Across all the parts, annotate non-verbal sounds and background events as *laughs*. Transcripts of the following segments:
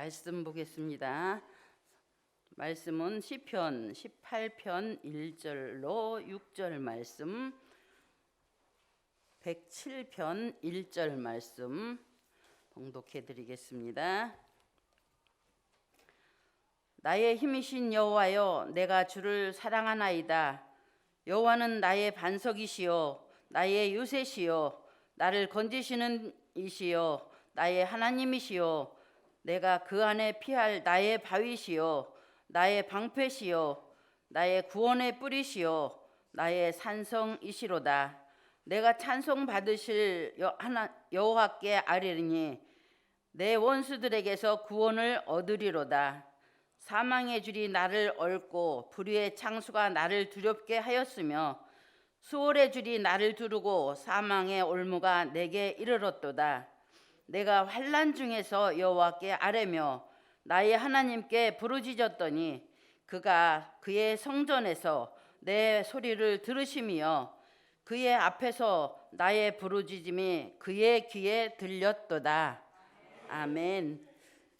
말씀 보겠습니다. 말씀은 시편 18편 1절로 6절 말씀 107편 1절 말씀 봉독해 드리겠습니다. 나의 힘이신 여호와여 내가 주를 사랑하나이다. 여호와는 나의 반석이시요 나의 요새시요 나를 건지시는 이시요 나의 하나님이시요 내가 그 안에 피할 나의 바위시요 나의 방패시요 나의 구원의 뿌리시요 나의 산성이시로다 내가 찬송 받으실 여호와께 아뢰리니 내 원수들에게서 구원을 얻으리로다 사망의 줄이 나를 얽고 불의의 창수가 나를 두렵게 하였으며 수월의 줄이 나를 두르고 사망의 올무가 내게 이르렀도다. 내가 환란 중에서 여호와께 아뢰며 나의 하나님께 부르짖었더니 그가 그의 성전에서 내 소리를 들으시며 그의 앞에서 나의 부르짖음이 그의 귀에 들렸도다. 아멘.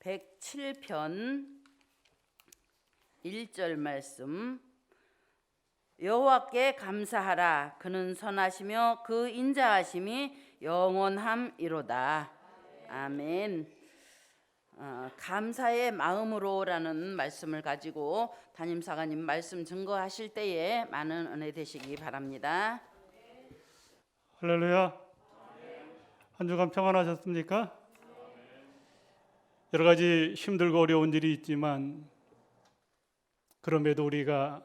107편 1절 말씀 여호와께 감사하라 그는 선하시며 그 인자하심이 영원함이로다 아멘 어, 감사의 마음으로라는 말씀을 가지고 담임 사관님 말씀 증거하실 때에 많은 은혜 되시기 바랍니다. 할렐루야. 한 주간 평안하셨습니까? 여러 가지 힘들고 어려운 일이 있지만 그럼에도 우리가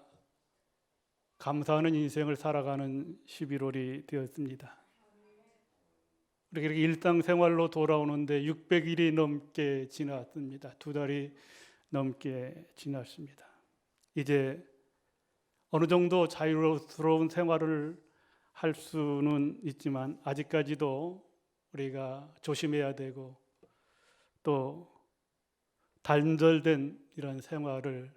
감사하는 인생을 살아가는 11월이 되었습니다. 우리가 이렇게 일상생활로 돌아오는데 600일이 넘게 지났습니다. 두 달이 넘게 지났습니다. 이제 어느 정도 자유로운 생활을 할 수는 있지만 아직까지도 우리가 조심해야 되고 또 단절된 이런 생활을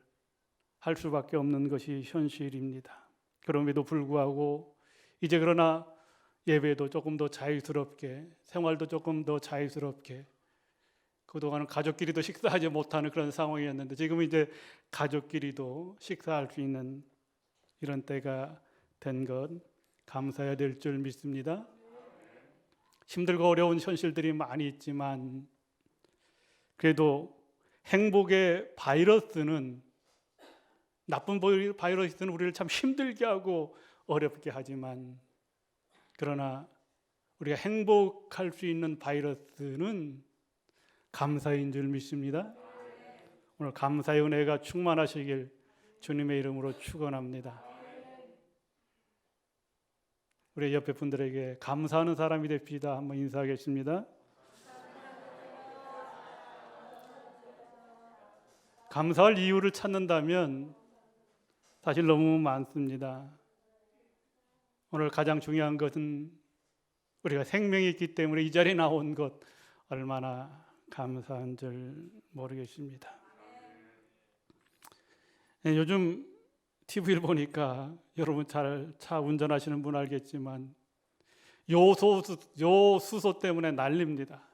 할 수밖에 없는 것이 현실입니다. 그럼에도 불구하고 이제 그러나 예배도 조금 더 자유스럽게 생활도 조금 더 자유스럽게 그동안은 가족끼리도 식사하지 못하는 그런 상황이었는데 지금 이제 가족끼리도 식사할 수 있는 이런 때가 된 것 감사해야 될 줄 믿습니다. 힘들고 어려운 현실들이 많이 있지만 그래도 행복의 바이러스는 나쁜 바이러스는 우리를 참 힘들게 하고 어렵게 하지만 그러나 우리가 행복할 수 있는 바이러스는 감사인 줄 믿습니다. 오늘 감사의 은혜가 충만하시길 주님의 이름으로 축원합니다. 우리 옆에 분들에게 감사하는 사람이 됩시다. 한번 인사하겠습니다. 감사할 이유를 찾는다면 사실 너무 많습니다. 오늘 가장 중요한 것은 우리가 생명이 있기 때문에 이 자리에 나온 것 얼마나 감사한 줄 모르겠습니다. 네, 요즘 TV를 보니까 여러분 잘 차 운전하시는 분 알겠지만 요소수 요수소 때문에 난립니다.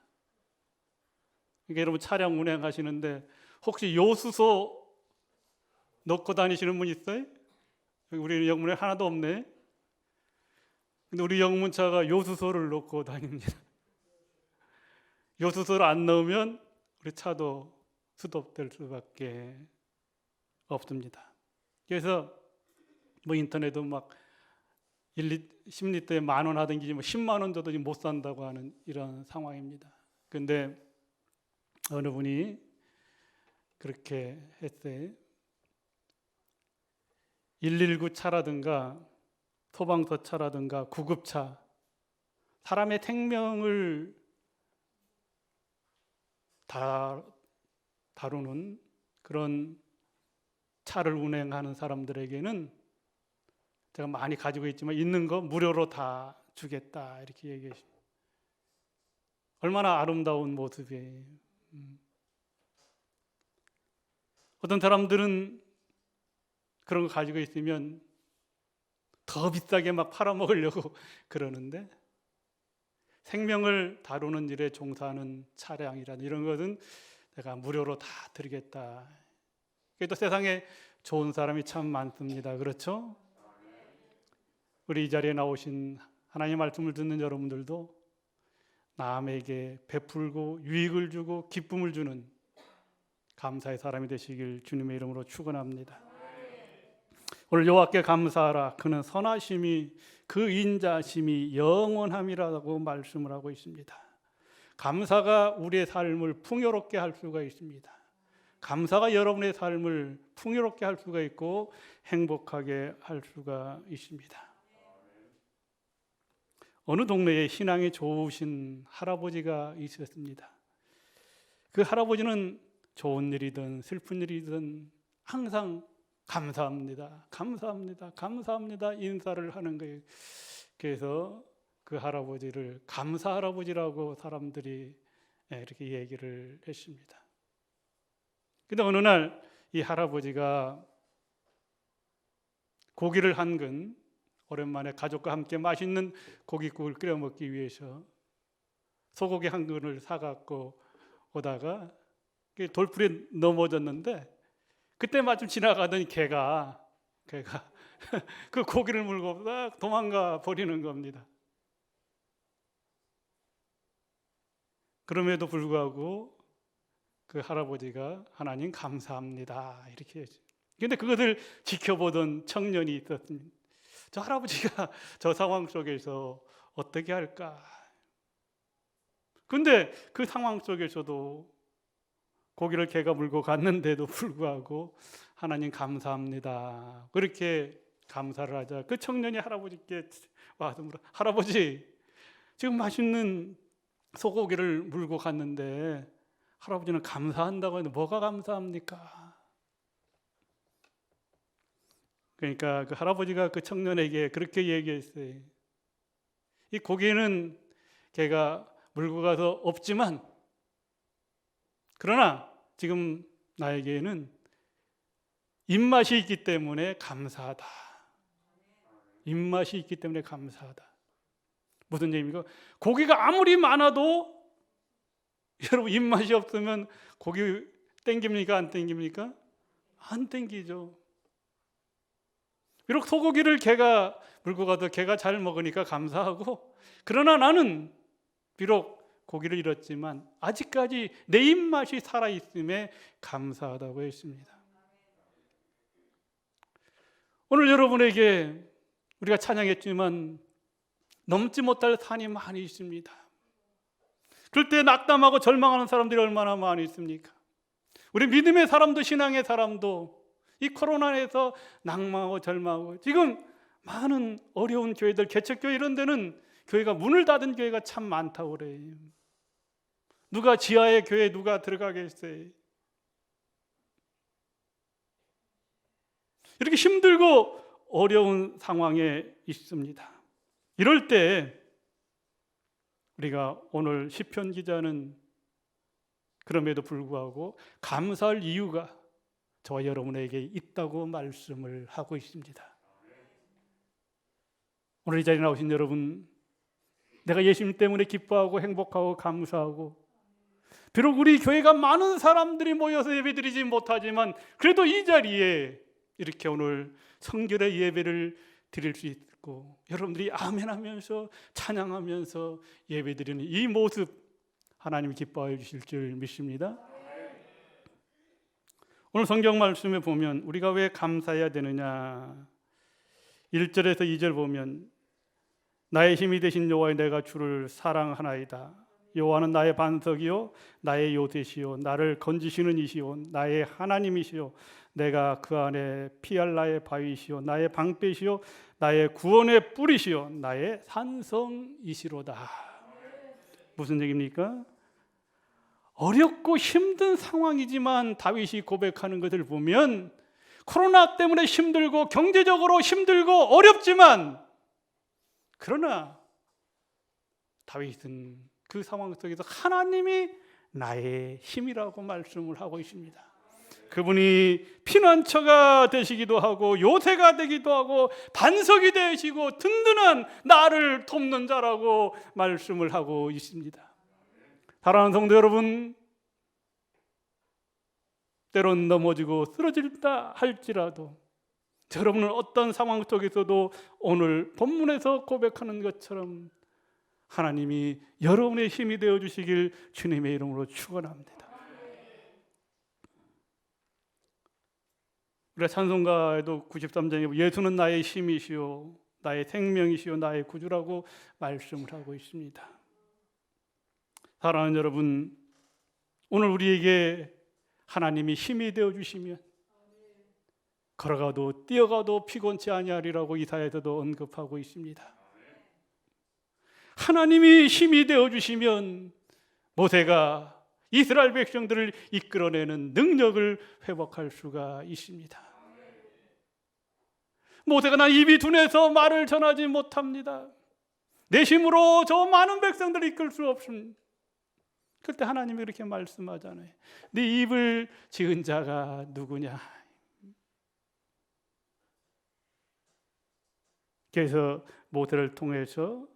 그러니까 여러분 차량 운행하시는데 혹시 요수소 넣고 다니시는 분 있어요? 우리 영문에 하나도 없네. 근데 우리 영문차가 요수소를 넣고 다닙니다. *laughs* 요수소를 안 넣으면 우리 차도 스톱될 수밖에 없습니다. 그래서 뭐 인터넷도 막 1, 10리터에 만 원 하든지 뭐 10만 원 줘도 못 산다고 하는 이런 상황입니다. 근데 어느 분이 그렇게 했어요. 119 차라든가 소방서 차라든가 구급차 사람의 생명을 다 다루는 그런 차를 운행하는 사람들에게는 제가 많이 가지고 있지만 있는 거 무료로 다 주겠다 이렇게 얘기했습니다. 얼마나 아름다운 모습이에요. 음. 어떤 사람들은 그런 거 가지고 있으면 더 비싸게 막 팔아먹으려고 *laughs* 그러는데 생명을 다루는 일에 종사하는 차량이라는 이런 것은 내가 무료로 다 드리겠다. 그래도 세상에 좋은 사람이 참 많습니다. 그렇죠? 우리 이 자리에 나오신 하나님의 말씀을 듣는 여러분들도 남에게 베풀고 유익을 주고 기쁨을 주는 감사의 사람이 되시길 주님의 이름으로 축원합니다. 오늘 여호와께 감사하라 그는 선하심이 그 인자심이 영원함이라고 말씀을 하고 있습니다. 감사가 우리의 삶을 풍요롭게 할 수가 있습니다. 감사가 여러분의 삶을 풍요롭게 할 수가 있고 행복하게 할 수가 있습니다. 어느 동네에 신앙이 좋으신 할아버지가 있었습니다. 그 할아버지는 좋은 일이든 슬픈 일이든 항상 감사합니다. 감사합니다. 감사합니다. 인사를 하는 거예요. 그래서 그 할아버지를 감사 할아버지라고 사람들이 예, 이렇게 얘기를 했습니다. 근데 어느 날 이 할아버지가 고기를 한 근 오랜만에 가족과 함께 맛있는 고깃국을 끓여 먹기 위해서 소고기 한 근을 사 갖고 오다가 그 돌풀에 넘어졌는데 그때 마침 지나가던 개가 개가 *laughs* 그 고기를 물고 딱 도망가 버리는 겁니다. 그럼에도 불구하고 그 할아버지가 하나님 감사합니다 이렇게 했죠. 근데 그것을 지켜보던 청년이 있었습니다. 저 할아버지가 *laughs* 저 상황 속에서 어떻게 할까? 근데 그 상황 속에서도 고기를 개가 물고 갔는데도 불구하고 하나님 감사합니다. 그렇게 감사를 하자. 그 청년이 할아버지께 와서 물어. 할아버지, 지금 맛있는 소고기를 물고 갔는데 할아버지는 감사한다고 했는데 뭐가 감사합니까? 그러니까 그 할아버지가 그 청년에게 그렇게 얘기했어요. 이 고기는 걔가 물고 가서 없지만 그러나 지금 나에게는 입맛이 있기 때문에 감사하다. 입맛이 있기 때문에 감사하다. 무슨 얘기입니까? 고기가 아무리 많아도 *laughs* 여러분 입맛이 없으면 고기 땡깁니까 안 땡깁니까? 안 땡기죠. 비록 소고기를 개가 물고 가도 개가 잘 먹으니까 감사하고 그러나 나는 비록 고기를 잃었지만 아직까지 내 입맛이 살아 있음에 감사하다고 했습니다. 오늘 여러분에게 우리가 찬양했지만 넘지 못할 산이 많이 있습니다. 그럴 때 낙담하고 절망하는 사람들이 얼마나 많이 있습니까? 우리 믿음의 사람도 신앙의 사람도 이 코로나에서 낭망하고 절망하고 지금 많은 어려운 교회들 개척교회 이런 데는 교회가 문을 닫은 교회가 참 많다고 그래요. 누가 지하의 교회 누가 들어가겠어요? 이렇게 힘들고 어려운 상황에 있습니다. 이럴 때 우리가 오늘 시편 기자는 그럼에도 불구하고 감사할 이유가 저와 여러분에게 있다고 말씀을 하고 있습니다. 오늘 이 자리에 나오신 여러분, 내가 예수님 때문에 기뻐하고 행복하고 감사하고 비록 우리 교회가 많은 사람들이 모여서 예배드리지 못하지만 그래도 이 자리에 이렇게 오늘 성결의 예배를 드릴 수 있고 여러분들이 아멘 하면서 찬양하면서 예배드리는 이 모습 하나님 기뻐해 주실 줄 믿습니다. 오늘 성경 말씀에 보면 우리가 왜 감사해야 되느냐 1절에서 2절 보면 나의 힘이 되신 여호와여 내가 주를 사랑하나이다. 여호와는 나의 반석이요 나의 요새시요 나를 건지시는 이시요 나의 하나님이시요 내가 그 안에 피할 나의 바위시요 나의 방패시요 나의 구원의 뿌리시요 나의 산성이시로다. 무슨 얘기입니까? 어렵고 힘든 상황이지만 다윗이 고백하는 것을 보면 코로나 때문에 힘들고 경제적으로 힘들고 어렵지만 그러나 다윗은 그 상황 속에서 하나님이 나의 힘이라고 말씀을 하고 있습니다. 그분이 피난처가 되시기도 하고 요새가 되기도 하고 반석이 되시고 든든한 나를 돕는 자라고 말씀을 하고 있습니다. 사랑하는 성도 여러분, 때론 넘어지고 쓰러질다 할지라도 여러분은 어떤 상황 속에서도 오늘 본문에서 고백하는 것처럼 하나님이 여러분의 힘이 되어 주시길 주님의 이름으로 축원합니다. 우리가 찬송가에도 93장에 예수는 나의 힘이시요 나의 생명이시요 나의 구주라고 말씀을 하고 있습니다. 사랑하는 여러분, 오늘 우리에게 하나님이 힘이 되어 주시면 걸어가도 뛰어가도 피곤치 아니하리라고 이사야에서도 언급하고 있습니다. 하나님이 힘이 되어 주시면 모세가 이스라엘 백성들을 이끌어내는 능력을 회복할 수가 있습니다. 모세가 나 입이 둔해서 말을 전하지 못합니다. 내 힘으로 저 많은 백성들을 이끌 수 없습니다. 그때 하나님이 이렇게 말씀하잖아요. 네 입을 지은 자가 누구냐? 그래서 모세를 통해서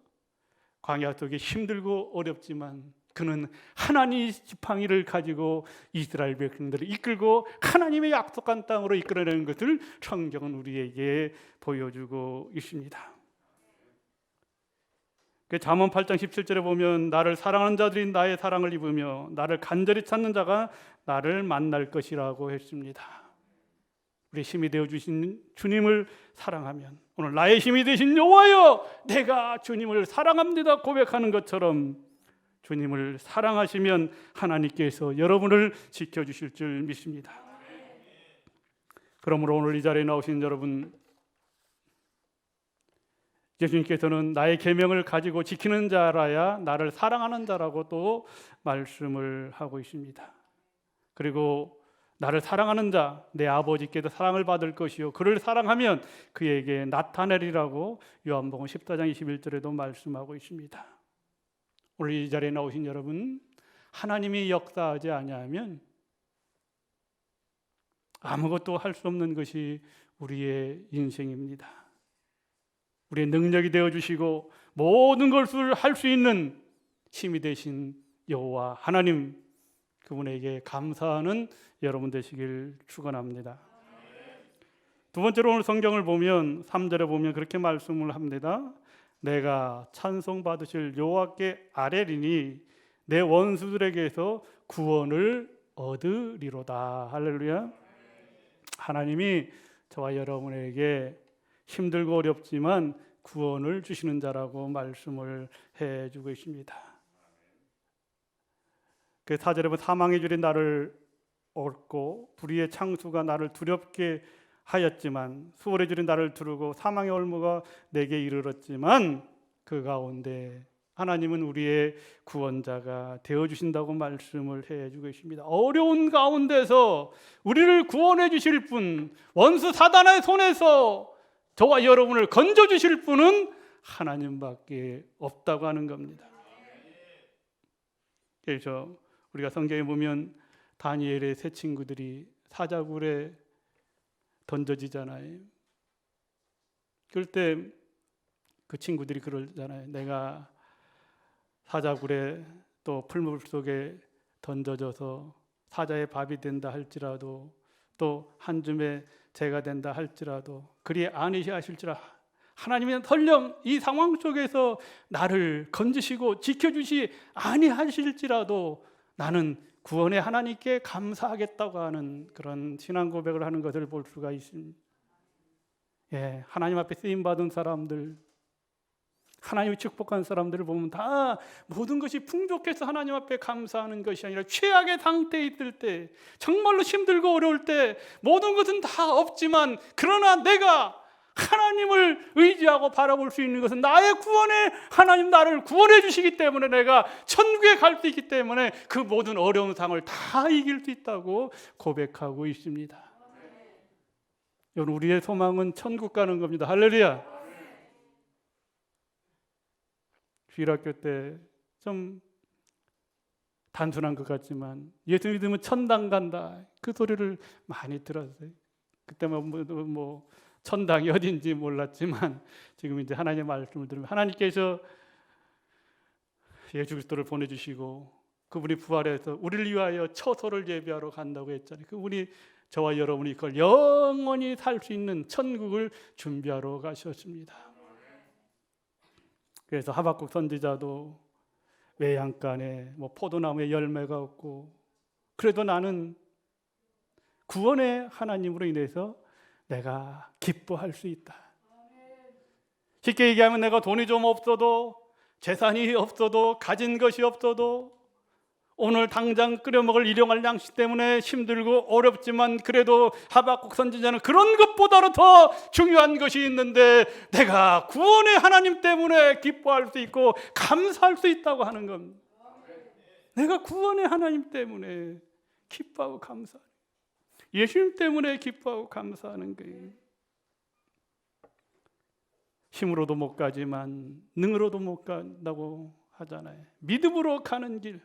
광야 속에 힘들고 어렵지만 그는 하나님 지팡이를 가지고 이스라엘 백성들을 이끌고 하나님의 약속한 땅으로 이끌어내는 것을 성경은 우리에게 보여주고 있습니다. 그 잠언 8장 17절에 보면 나를 사랑하는 자들이 나의 사랑을 입으며 나를 간절히 찾는 자가 나를 만날 것이라고 했습니다. 우리 힘이 되어 주신 주님을 사랑하면 오늘 나의 힘이 되신 여호와여 내가 주님을 사랑합니다 고백하는 것처럼 주님을 사랑하시면 하나님께서 여러분을 지켜 주실 줄 믿습니다. 그러므로 오늘 이 자리에 나오신 여러분 예수님께서는 나의 계명을 가지고 지키는 자라야 나를 사랑하는 자라고 또 말씀을 하고 있습니다. 그리고 나를 사랑하는 자, 내 아버지께도 사랑을 받을 것이요. 그를 사랑하면 그에게 나타내리라고 요한복음 14장 21절에도 말씀하고 있습니다. 오늘 이 자리에 나오신 여러분, 하나님이 역사하지 아니하면 아무것도 할 수 없는 것이 우리의 인생입니다. 우리의 능력이 되어 주시고 모든 것을 할 수 있는 힘이 되신 여호와 하나님 그분에게 감사하는 여러분 되시길 축원합니다. 두 번째로 오늘 성경을 보면 3절에 보면 그렇게 말씀을 합니다. 내가 찬송 받으실 여호와께 아뢰리니 내 원수들에게서 구원을 얻으리로다. 할렐루야. 하나님이 저와 여러분에게 힘들고 어렵지만 구원을 주시는 자라고 말씀을 해 주고 있습니다. 그 사절에 보면 사망의 줄이 나를 옳고 불의의 창수가 나를 두렵게 하였지만 수월의 줄이 나를 두르고 사망의 올무가 내게 이르렀지만 그 가운데 하나님은 우리의 구원자가 되어 주신다고 말씀을 해 주고 있습니다. 어려운 가운데서 우리를 구원해 주실 분, 원수 사단의 손에서 저와 여러분을 건져 주실 분은 하나님밖에 없다고 하는 겁니다. 그래서 우리가 성경에 보면 다니엘의 세 친구들이 사자굴에 던져지잖아요. 그럴 때 그 친구들이 그러잖아요. 내가 사자굴에 또 풀물 속에 던져져서 사자의 밥이 된다 할지라도 또 한 줌의 재가 된다 할지라도 그리 아니하실지라 하나님은 설령 이 상황 속에서 나를 건지시고 지켜주시 아니하실지라도 나는 구원의 하나님께 감사하겠다고 하는 그런 신앙 고백을 하는 것을 볼 수가 있습니다. 예, 하나님 앞에 쓰임 받은 사람들, 하나님이 축복한 사람들을 보면 다 모든 것이 풍족해서 하나님 앞에 감사하는 것이 아니라 최악의 상태에 있을 때, 정말로 힘들고 어려울 때 모든 것은 다 없지만 그러나 내가 하나님을 의지하고 바라볼 수 있는 것은 나의 구원에 하나님 나를 구원해 주시기 때문에 내가 천국에 갈 수 있기 때문에 그 모든 어려운 상을 다 이길 수 있다고 고백하고 있습니다. 여러분 우리의 소망은 천국 가는 겁니다. 할렐루야. 주일학교 때 좀 단순한 것 같지만 예수 믿으면 천당 간다 그 소리를 많이 들었어요. 그때만 뭐, 뭐 천당이 어딘지 몰랐지만 *laughs* 지금 이제 하나님의 말씀을 들으면 하나님께서 예수 그리스도를 보내주시고 그분이 부활해서 우리를 위하여 처소를 예비하러 간다고 했잖아요. 그분이 저와 여러분이 그걸 영원히 살 수 있는 천국을 준비하러 가셨습니다. 그래서 하박국 선지자도 외양간에 뭐 포도나무에 열매가 없고 그래도 나는 구원의 하나님으로 인해서 내가 기뻐할 수 있다. 쉽게 얘기하면 내가 돈이 좀 없어도 재산이 없어도 가진 것이 없어도 오늘 당장 끓여 먹을 일용할 양식 때문에 힘들고 어렵지만 그래도 하박국 선지자는 그런 것보다도 더 중요한 것이 있는데 내가 구원의 하나님 때문에 기뻐할 수 있고 감사할 수 있다고 하는 겁니다. 내가 구원의 하나님 때문에 기뻐하고 감사. 예수님 때문에 기뻐하고 감사하는 거예요. 힘으로도 못 가지만 능으로도 못 간다고 하잖아요. 믿음으로 가는 길.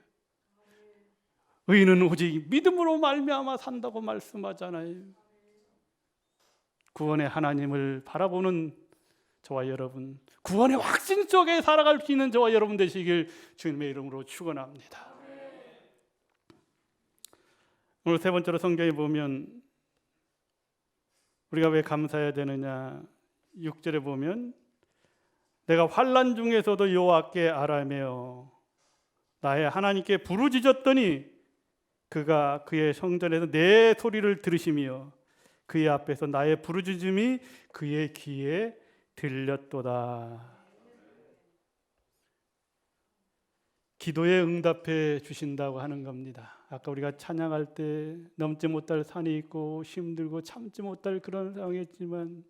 의인은 오직 믿음으로 말미암아 산다고 말씀하잖아요. 구원의 하나님을 바라보는 저와 여러분, 구원의 확신 속에 살아갈 수 있는 저와 여러분 되시길 주님의 이름으로 축원합니다. 오늘 세 번째로 성경에 보면 우리가 왜 감사해야 되느냐? 6절에 보면 내가 환란 중에서도 여호와께 아뢰며 나의 하나님께 부르짖었더니 그가 그의 성전에서 내 소리를 들으시며 그의 앞에서 나의 부르짖음이 그의 귀에 들렸도다. 기도에 응답해 주신다고 하는 겁니다. 아까 우리가 찬양할 때 넘지 못할 산이 있고 힘들고 참지 못할 그런 상황이었지만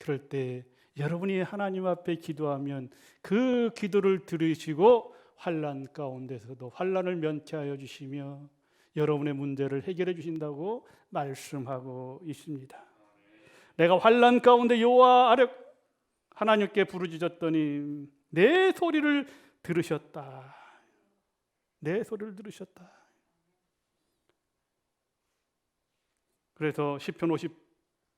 그럴 때 여러분이 하나님 앞에 기도하면 그 기도를 들으시고 환란 가운데서도 환란을 면케하여 주시며 여러분의 문제를 해결해 주신다고 말씀하고 있습니다. 내가 환란 가운데 여호와 아래 하나님께 부르짖었더니 내 소리를 들으셨다. 내 소리를 들으셨다. 그래서 시편 50편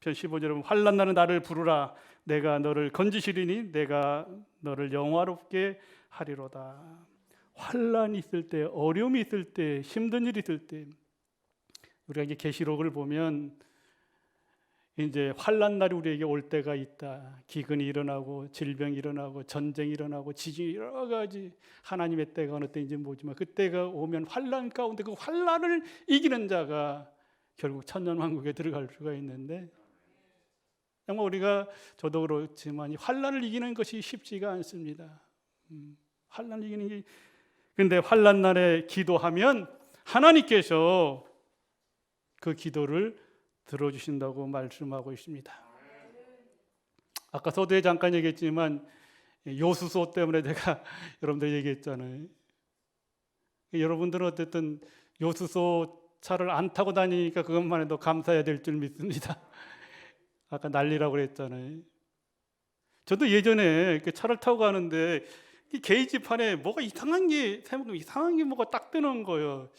15절에 보면 환난 날은 나를 부르라 내가 너를 건지시리니 내가 너를 영화롭게 하리로다. 환란이 있을 때 어려움이 있을 때 힘든 일이 있을 때 우리가 이제 계시록을 보면 이제 환란 날이 우리에게 올 때가 있다. 기근이 일어나고 질병이 일어나고 전쟁이 일어나고 지진이 여러 가지 하나님의 때가 어느 때인지 모르지만 그때가 오면 환란 가운데 그 환란을 이기는 자가 결국 천년 왕국에 들어갈 수가 있는데 정말 우리가 저도 그렇지만 이 환란을 이기는 것이 쉽지가 않습니다. 음, 환란을 이기는 게 근데 환란 날에 기도하면 하나님께서 그 기도를 들어주신다고 말씀하고 있습니다. 아까 서두에 잠깐 얘기했지만 요수소 때문에 제가 *laughs* 여러분들 얘기했잖아요. 여러분들은 어쨌든 요수소 차를 안 타고 다니니까 그것만 해도 감사해야 될 줄 믿습니다. *laughs* 아까 난리라고 그랬잖아요. 저도 예전에 이렇게 차를 타고 가는데 이 게이지판에 뭐가 이상한 게 이상한 게 뭐가 딱 뜨는 거예요.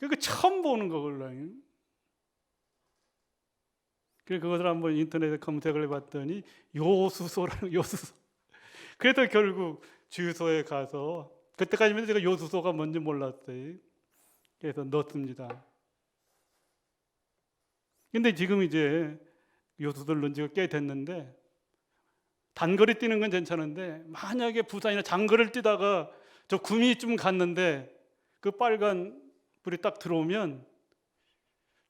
그거 처음 보는 거걸요. 그래서 그것을 한번 인터넷에 검색을 해봤더니 요수소라는 *laughs* 요수소. 그래서 결국 주유소에 가서 그때까지만 제가 요수소가 뭔지 몰랐어요. 그래서 넣습니다. 근데 지금 이제 요수소를 넣은 지가 꽤 됐는데 단거리 뛰는 건 괜찮은데 만약에 부산이나 장거리를 뛰다가 저 구미쯤 갔는데 그 빨간 불이 딱 들어오면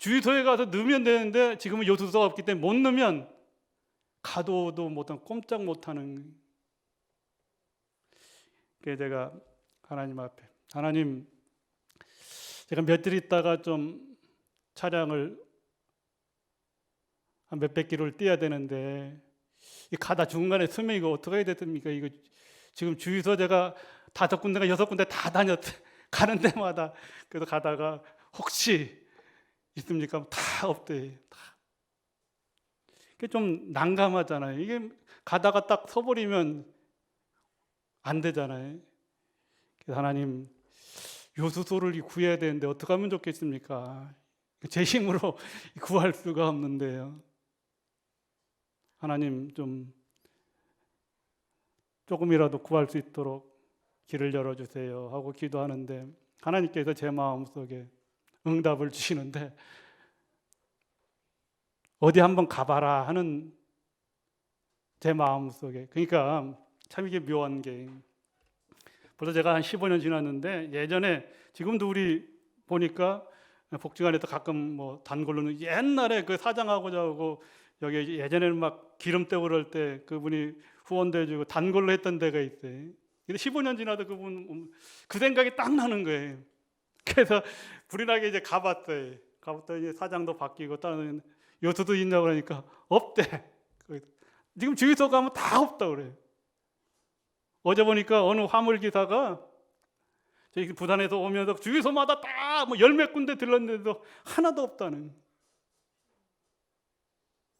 주유소에 가서 넣으면 되는데 지금은 요수소가 없기 때문에 못 넣으면 가도도 못한 꼼짝 못하는 그래서 제가 하나님 앞에 하나님 제가 며칠 있다가 좀 차량을 한 몇백 킬로를 뛰어야 되는데 이 가다 중간에 쓰면 이거 어떻게 해야 됐습니까? 이거 지금 주유소 제가 다섯 군데가 여섯 군데 다 다녔 *laughs* 가는 데마다 그래서 가다가 혹시 있습니까? 다 없대. 다. 그게 좀 난감하잖아요. 이게 가다가 딱 서버리면 안 되잖아요. 하나님 요수소를 구해야 되는데 어떻게 하면 좋겠습니까? 제 힘으로 *laughs* 구할 수가 없는데요. 하나님 좀 조금이라도 구할 수 있도록 길을 열어주세요 하고 기도하는데 하나님께서 제 마음속에 응답을 주시는데 어디 한번 가봐라 하는 제 마음속에 그러니까 참 이게 묘한 게 벌써 제가 한 15년 지났는데 예전에 지금도 우리 보니까 복지관에서 가끔 뭐 단골로는 옛날에 그 사장하고자 하고 여기 예전에는 막 기름 떼고 그럴 때 그분이 후원도 해주고 단골로 했던 데가 있어요. 근데 15년 지나도 그분 그 생각이 딱 나는 거예요. 그래서 불이 나게 이제 가봤어요. 가봤더니 사장도 바뀌고 다른 요수도 있냐고 그러니까 없대. 지금 주유소 가면 다 없다 그래요. 어제 보니까 어느 화물 기사가 저희 부산에서 오면서 주유소마다 다 뭐 열몇 군데 들렀는데도 하나도 없다는.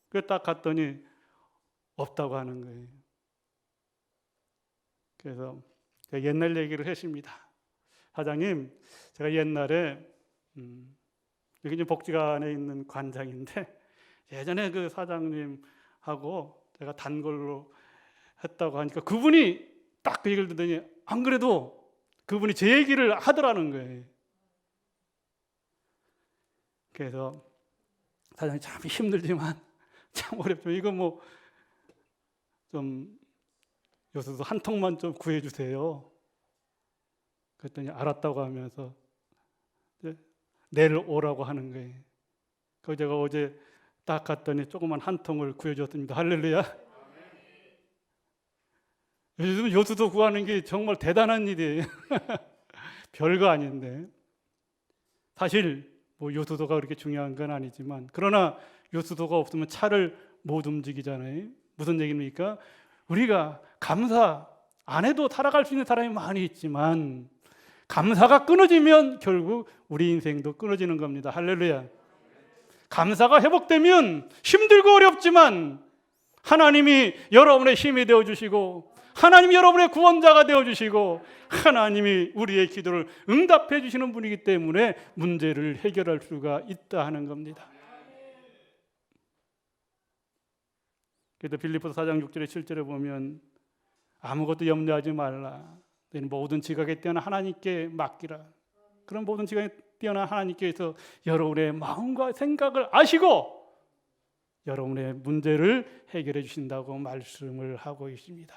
그래서 딱 갔더니 없다고 하는 거예요. 그래서 옛날 얘기를 했습니다. 사장님, 제가 옛날에 음, 여기 이제 복지관에 있는 관장인데 *laughs* 예전에 그 사장님하고 제가 단골로 했다고 하니까 그분이 딱 그 얘기를 듣더니 안 그래도 그분이 제 얘기를 하더라는 거예요. 그래서 사장님 참 힘들지만 *laughs* 참 어렵죠. 이거 뭐 좀 요새도 한 통만 좀 구해주세요. 그랬더니 알았다고 하면서 내일 오라고 하는 거예요. 그 제가 어제 딱 갔더니 조그만 한 통을 구해줬습니다. 할렐루야. 요즘 요수도 구하는 게 정말 대단한 일이에요. *laughs* 별거 아닌데. 사실 뭐 요수도가 그렇게 중요한 건 아니지만 그러나 요수도가 없으면 차를 못 움직이잖아요. 무슨 얘기입니까? 우리가 감사 안 해도 살아갈 수 있는 사람이 많이 있지만 감사가 끊어지면 결국 우리 인생도 끊어지는 겁니다. 할렐루야. 감사가 회복되면 힘들고 어렵지만 하나님이 여러분의 힘이 되어 주시고 하나님이 여러분의 구원자가 되어 주시고 하나님이 우리의 기도를 응답해 주시는 분이기 때문에 문제를 해결할 수가 있다 하는 겁니다. 그래서 빌립보서 4장 6절에 7절에 보면 아무것도 염려하지 말라. 모든 지각에 뛰어난 하나님께 맡기라. 그런 모든 지각에 뛰어난 하나님께서 여러분의 마음과 생각을 아시고 여러분의 문제를 해결해 주신다고 말씀을 하고 있습니다.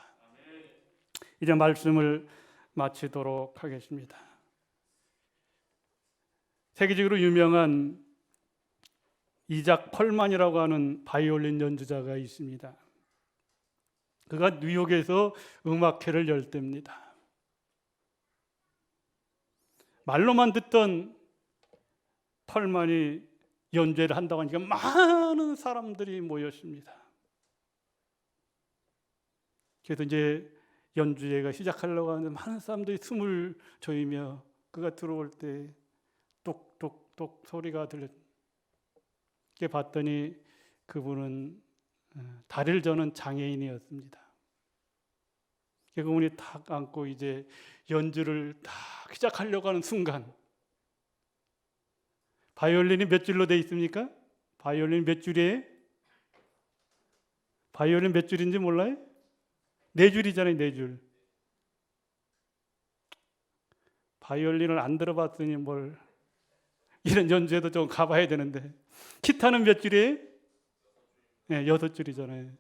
이제 말씀을 마치도록 하겠습니다. 세계적으로 유명한 이작 펄만이라고 하는 바이올린 연주자가 있습니다. 그가 뉴욕에서 음악회를 열 때입니다. 말로만 듣던 펄만이 연주를 한다고 하니까 많은 사람들이 모였습니다. 그래서 이제 연주회가 시작하려고 하는데 많은 사람들이 숨을 조이며 그가 들어올 때 똑똑똑 소리가 들렸. 이렇게 봤더니 그분은 어, 다리를 저는 장애인이었습니다. 그분이 탁 안고 이제 연주를 딱 시작하려고 하는 순간 바이올린이 몇 줄로 돼 있습니까? 바이올린 몇 줄이에요? 바이올린 몇 줄인지 몰라요? 네 줄이잖아요, 네 줄. 바이올린을 안 들어봤더니 뭘 이런 연주에도 좀 가봐야 되는데 기타는 몇 줄이에요? 네, 여섯 줄이잖아요.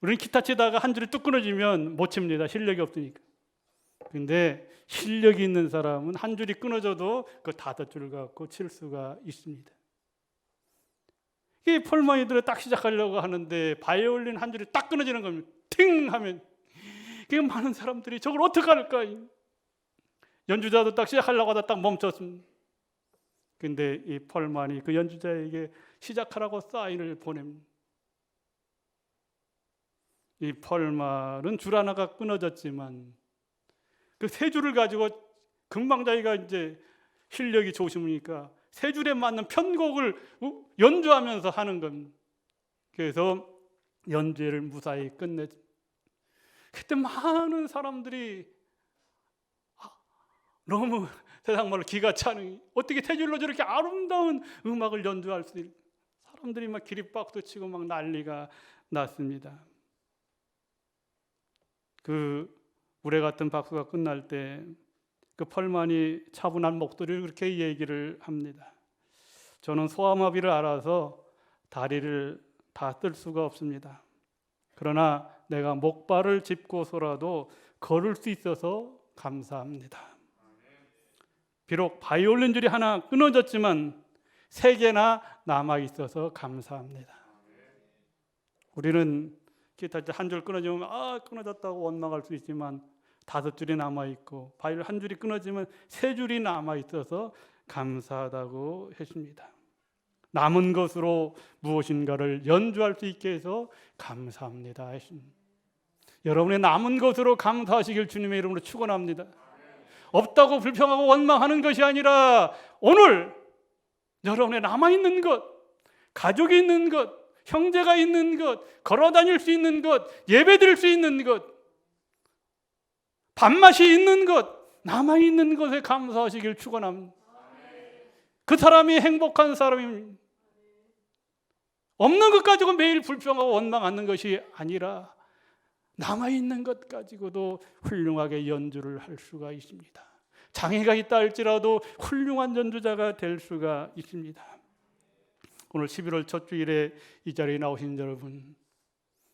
우리는 기타 치다가 한 줄이 뚝 끊어지면 못 칩니다. 실력이 없으니까. 근데 실력이 있는 사람은 한 줄이 끊어져도 그 다섯 줄 갖고 칠 수가 있습니다. 이 폴마이들을 딱 시작하려고 하는데 바이올린 한 줄이 딱 끊어지는 겁니다. 팅 하면 그 많은 사람들이 저걸 어떻게 할까? 연주자도 딱 시작하려고 하다 딱 멈췄습니다. 근데 이 펄만이 그 연주자에게 시작하라고 사인을 보냅니다. 이 펄만은 줄 하나가 끊어졌지만 그 세 줄을 가지고 금방 자기가 이제 실력이 좋으시니까 세 줄에 맞는 편곡을 연주하면서 하는 겁니다. 그래서 연주를 무사히 끝내. 그때 많은 사람들이 아, 너무 *laughs* 세상 말로 기가 차는 어떻게 태줄로 저렇게 아름다운 음악을 연주할 수 있는 사람들이 막 기립박수 치고 막 난리가 났습니다. 그 우레 같은 박수가 끝날 때 그 펄만이 차분한 목소리를 그렇게 얘기를 합니다. 저는 소아마비를 알아서 다리를 다 뜰 수가 없습니다. 그러나 내가 목발을 짚고서라도 걸을 수 있어서 감사합니다. 비록 바이올린 줄이 하나 끊어졌지만 세 개나 남아 있어서 감사합니다. 우리는 기타 한 줄 끊어지면 아 끊어졌다고 원망할 수 있지만 다섯 줄이 남아 있고 바이올 한 줄이 끊어지면 세 줄이 남아 있어서 감사하다고 했습니다. 남은 것으로 무엇인가를 연주할 수 있게 해서 감사합니다. 여러분의 남은 것으로 감사하시길 주님의 이름으로 축원합니다. 없다고 불평하고 원망하는 것이 아니라 오늘 여러분의 남아 있는 것, 가족이 있는 것, 형제가 있는 것, 걸어 다닐 수 있는 것, 예배 드릴 수 있는 것, 밥맛이 있는 것, 남아 있는 것에 감사하시길 축원합니다. 그 사람이 행복한 사람입니다. 없는 것 가지고 매일 불평하고 원망하는 것이 아니라 남아 있는 것 가지고도 훌륭하게 연주를 할 수가 있습니다. 장애가 있다 할지라도 훌륭한 연주자가 될 수가 있습니다. 오늘 11월 첫 주일에 이 자리에 나오신 여러분,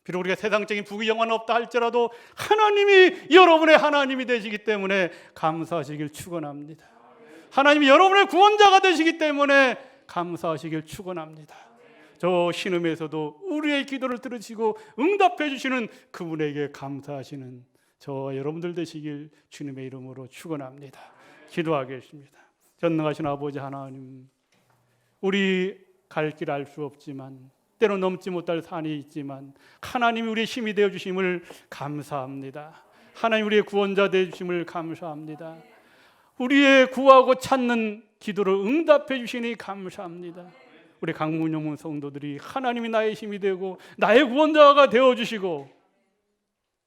비록 우리가 세상적인 부귀 영화는 없다 할지라도 하나님이 여러분의 하나님이 되시기 때문에 감사하시길 축원합니다. 하나님이 여러분의 구원자가 되시기 때문에 감사하시길 축원합니다. 저 신음에서도 우리의 기도를 들으시고 응답해 주시는 그분에게 감사하시는 저와 여러분들 되시길 주님의 이름으로 축원합니다. 기도하겠습니다. 전능하신 아버지 하나님, 우리 갈 길 알 수 없지만 때로 넘지 못할 산이 있지만 하나님이 우리의 힘이 되어 주심을 감사합니다. 하나님 우리의 구원자 되어 주심을 감사합니다. 우리의 구하고 찾는 기도를 응답해 주시니 감사합니다. 우리 강문용문 성도들이 하나님이 나의 힘이 되고 나의 구원자가 되어 주시고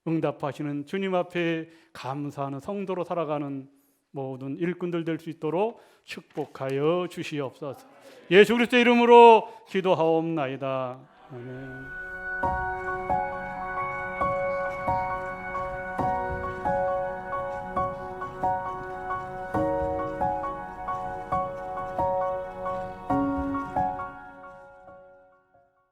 응답하시는 주님 앞에 감사하는 성도로 살아가는 모든 일꾼들 될 수 있도록 축복하여 주시옵소서. 예수 그리스도 이름으로 기도하옵나이다. 아멘.